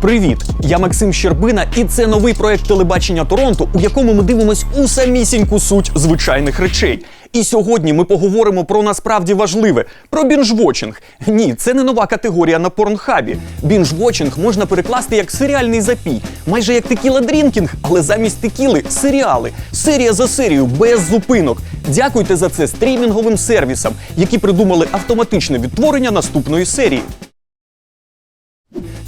Привіт! Я Максим Щербина, і це новий проект телебачення Торонто, у якому ми дивимось у самісіньку суть звичайних речей. І сьогодні ми поговоримо про насправді важливе про бінжвочинг. Ні, це не нова категорія на порнхабі. Бінжвочинг можна перекласти як серіальний запій, майже як текіла дрінкінг, але замість текіли серіали, серія за серією, без зупинок. Дякуйте за це стрімінговим сервісам, які придумали автоматичне відтворення наступної серії.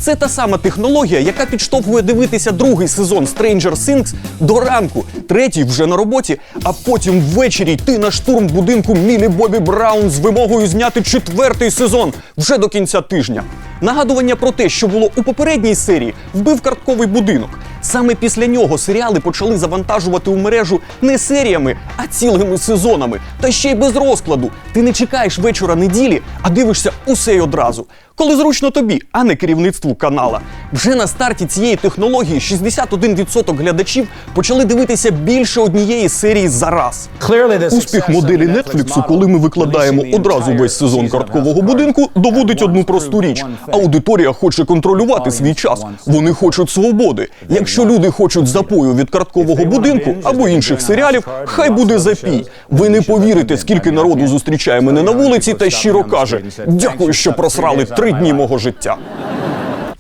Це та сама технологія, яка підштовхує дивитися другий сезон Stranger Things до ранку, третій вже на роботі, а потім ввечері йти на штурм будинку Мілі Бобі Браун з вимогою зняти четвертий сезон вже до кінця тижня. Нагадування про те, що було у попередній серії, вбив картковий будинок. Саме після нього серіали почали завантажувати у мережу не серіями, а цілими сезонами. Та ще й без розкладу. Ти не чекаєш вечора неділі, а дивишся усе й одразу. Коли зручно тобі, а не керівництву канала. Вже на старті цієї технології 61% глядачів почали дивитися більше однієї серії за раз. Успіх моделі Нетфліксу, коли ми викладаємо одразу весь сезон карткового будинку, доводить одну просту річ: аудиторія хоче контролювати свій час. Вони хочуть свободи. Якщо люди хочуть запою від карткового будинку або інших серіалів, хай буде запій. Ви не повірите, скільки народу зустрічає мене на вулиці та щиро каже: Дякую, що просрали три дні мого життя.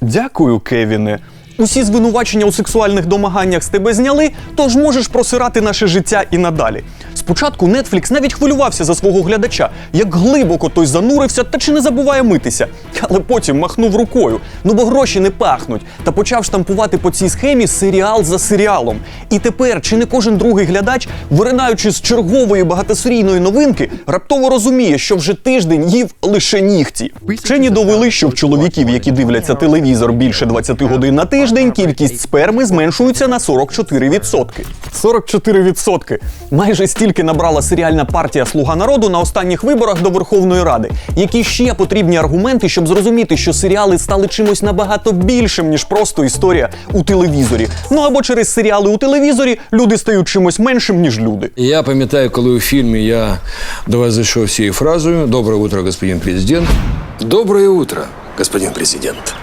Дякую, Кевіне. Усі звинувачення у сексуальних домаганнях з тебе зняли, тож можеш просирати наше життя і надалі. Спочатку Netflix навіть хвилювався за свого глядача, як глибоко той занурився та чи не забуває митися. Але потім махнув рукою. Ну бо гроші не пахнуть, та почав штампувати по цій схемі серіал за серіалом. І тепер чи не кожен другий глядач, виринаючи з чергової багатосерійної новинки, раптово розуміє, що вже тиждень їв лише нігті. Вчені довели, що в чоловіків, які дивляться телевізор більше 20 годин на тиждень, кількість сперми зменшується на 44%. 44%! Майже стільки набрала серіальна партія Слуга народу на останніх виборах до Верховної Ради. Які ще потрібні аргументи, щоб зрозуміти, що серіали стали чимось набагато більшим, ніж просто історія у телевізорі. Ну або через серіали у телевізорі люди стають чимось меншим, ніж люди. Я пам'ятаю, коли у фільмі я до вас зайшов цією фразою Доброе утро, господин президент. Доброе утро, господин президент.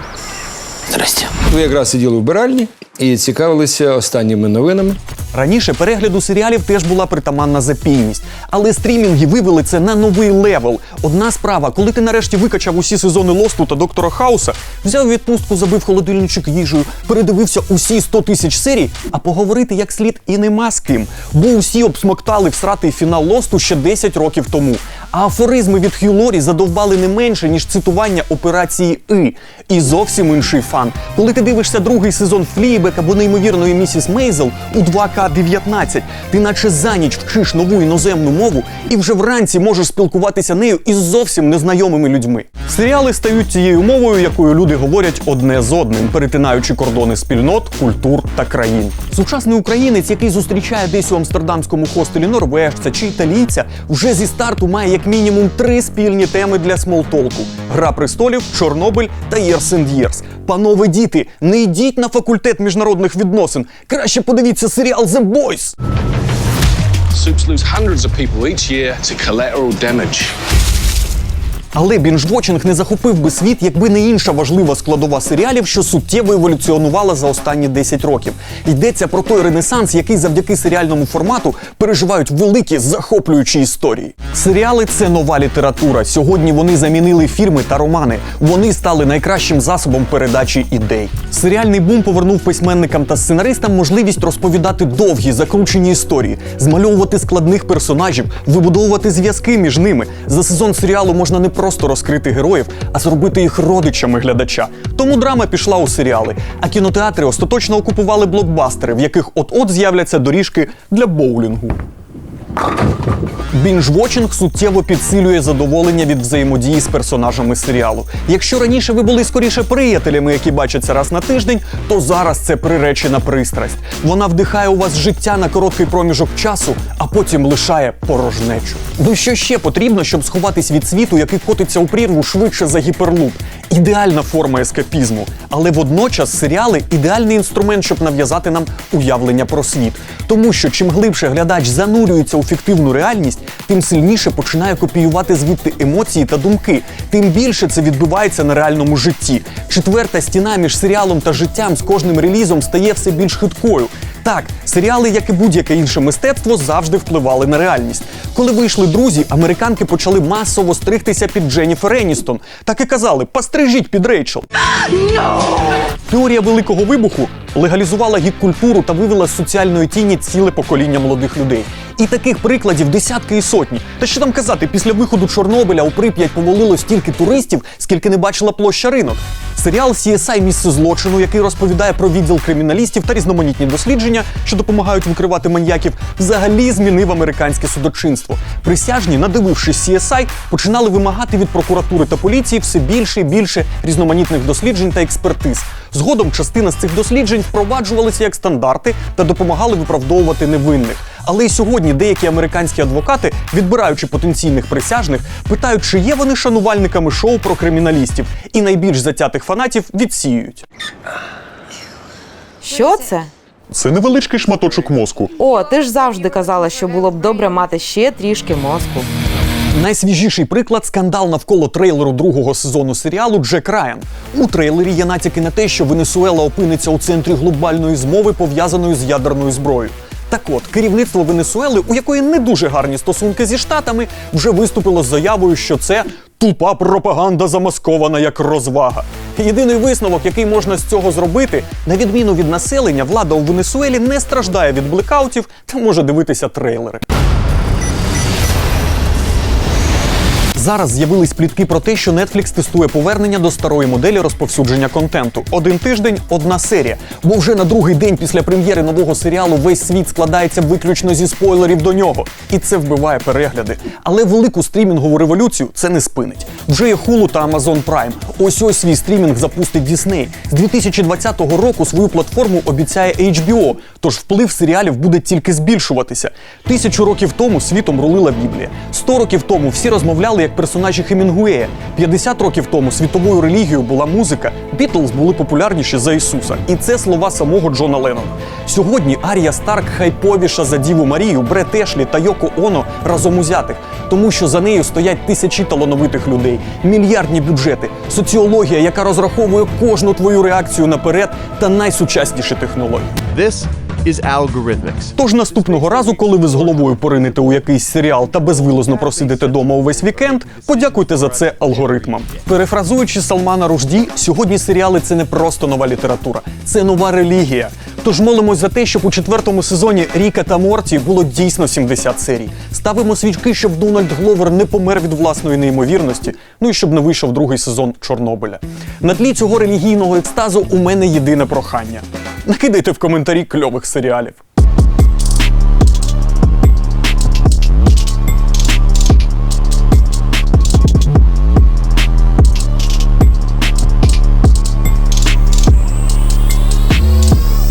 Здрасте. Ви якраз сиділи в биральні і цікавилися останніми новинами. Раніше перегляду серіалів теж була притаманна запійність, але стрімінги вивели це на новий левел. Одна справа, коли ти нарешті викачав усі сезони Лосту та доктора Хауса, взяв відпустку, забив холодильничок їжею, передивився усі 100 тисяч серій, а поговорити як слід і нема з ким. Бо усі обсмоктали всратий фінал Лосту ще 10 років тому. А афоризми від Хью Лорі задовбали не менше, ніж цитування операції И. І зовсім інший фан. Коли ти дивишся другий сезон Флібек або неймовірної місіс Мейзел у 2К19, ти наче за ніч вчиш нову іноземну мову і вже вранці можеш спілкуватися нею із зовсім незнайомими людьми. Серіали стають тією мовою, якою люди говорять одне з одним, перетинаючи кордони спільнот, культур та країн. Сучасний українець, який зустрічає десь у амстердамському хостелі норвежця чи італійця, вже зі старту має як мінімум три спільні теми для смолтолку: Гра престолів, Чорнобиль та Years and Years. Панове діти, не йдіть на факультет міжнародних відносин. Краще подивіться серіал The Boys. Soups lose hundreds of people each year to collateral damage. Але бінжвочинг не захопив би світ, якби не інша важлива складова серіалів, що суттєво еволюціонувала за останні 10 років. Йдеться про той ренесанс, який завдяки серіальному формату переживають великі захоплюючі історії. Серіали це нова література. Сьогодні вони замінили фільми та романи. Вони стали найкращим засобом передачі ідей. Серіальний бум повернув письменникам та сценаристам можливість розповідати довгі закручені історії, змальовувати складних персонажів, вибудовувати зв'язки між ними. За сезон серіалу можна не просто розкрити героїв, а зробити їх родичами глядача. Тому драма пішла у серіали, а кінотеатри остаточно окупували блокбастери, в яких от-от з'являться доріжки для боулінгу. Бінж-вотчинг суттєво підсилює задоволення від взаємодії з персонажами серіалу. Якщо раніше ви були скоріше приятелями, які бачаться раз на тиждень, то зараз це приречена пристрасть. Вона вдихає у вас життя на короткий проміжок часу, а потім лишає порожнечу. Ну що ще потрібно, щоб сховатись від світу, який котиться у прірву швидше за гіперлуп? ідеальна форма ескапізму, але водночас серіали ідеальний інструмент, щоб нав'язати нам уявлення про світ. Тому що чим глибше глядач занурюється у фіктивну реальність, тим сильніше починає копіювати звідти емоції та думки, тим більше це відбувається на реальному житті. Четверта стіна між серіалом та життям з кожним релізом стає все більш хиткою. Так, серіали, як і будь-яке інше мистецтво, завжди впливали на реальність. Коли вийшли друзі, американки почали масово стригтися під Дженніфер Еністон. Так і казали: пострижіть під Рейчел. Теорія великого вибуху легалізувала гік-культуру та вивела з соціальної тіні ціле покоління молодих людей. І таких прикладів десятки і сотні. Та що там казати, після виходу Чорнобиля у Прип'ять повалило стільки туристів, скільки не бачила площа ринок. Серіал CSI місце злочину, який розповідає про відділ криміналістів та різноманітні дослідження, що допомагають викривати маньяків, взагалі змінив американське судочинство. Присяжні, надивившись CSI, починали вимагати від прокуратури та поліції все більше і більше різноманітних досліджень та експертиз. Згодом частина з цих досліджень впроваджувалися як стандарти та допомагали виправдовувати невинних. Але й сьогодні деякі американські адвокати, відбираючи потенційних присяжних, питають, чи є вони шанувальниками шоу про криміналістів, і найбільш затятих фанатів відсіюють. Що це? Це невеличкий шматочок мозку. О, ти ж завжди казала, що було б добре мати ще трішки мозку. Найсвіжіший приклад скандал навколо трейлеру другого сезону серіалу Джек Райан. У трейлері є натяки на те, що Венесуела опиниться у центрі глобальної змови, пов'язаної з ядерною зброєю. Так от, керівництво Венесуели, у якої не дуже гарні стосунки зі штатами, вже виступило з заявою, що це тупа пропаганда замаскована як розвага. Єдиний висновок, який можна з цього зробити, на відміну від населення, влада у Венесуелі не страждає від блекаутів та може дивитися трейлери. Зараз з'явились плітки про те, що Netflix тестує повернення до старої моделі розповсюдження контенту. Один тиждень, одна серія. Бо вже на другий день після прем'єри нового серіалу весь світ складається виключно зі спойлерів до нього. І це вбиває перегляди. Але велику стрімінгову революцію це не спинить. Вже є Hulu та Amazon Prime. Ось ось свій стрімінг запустить Disney. З 2020 року свою платформу обіцяє HBO, тож вплив серіалів буде тільки збільшуватися. Тисячу років тому світом рулила Біблія. Сто років тому всі розмовляли як персонажі Хемінгуея. 50 років тому світовою релігією була музика. Бітлз були популярніші за Ісуса. І це слова самого Джона Леннона. Сьогодні Арія Старк хайповіша за Діву Марію, Брет Ешлі та Йоко Оно разом узятих, тому що за нею стоять тисячі талановитих людей, мільярдні бюджети, соціологія, яка розраховує кожну твою реакцію наперед, та найсучасніші технології. This is Algorithmics. Тож наступного разу, коли ви з головою поринете у якийсь серіал та безвилозно просидите дома увесь вікенд, подякуйте за це алгоритмам. Перефразуючи Салмана Ружді, сьогодні серіали це не просто нова література, це нова релігія. Тож молимось за те, щоб у четвертому сезоні Ріка та Морті було дійсно 70 серій. Ставимо свічки, щоб Дональд Гловер не помер від власної неймовірності, ну і щоб не вийшов другий сезон Чорнобиля. На тлі цього релігійного екстазу у мене єдине прохання. Накидайте в коментарі кльових серіалів.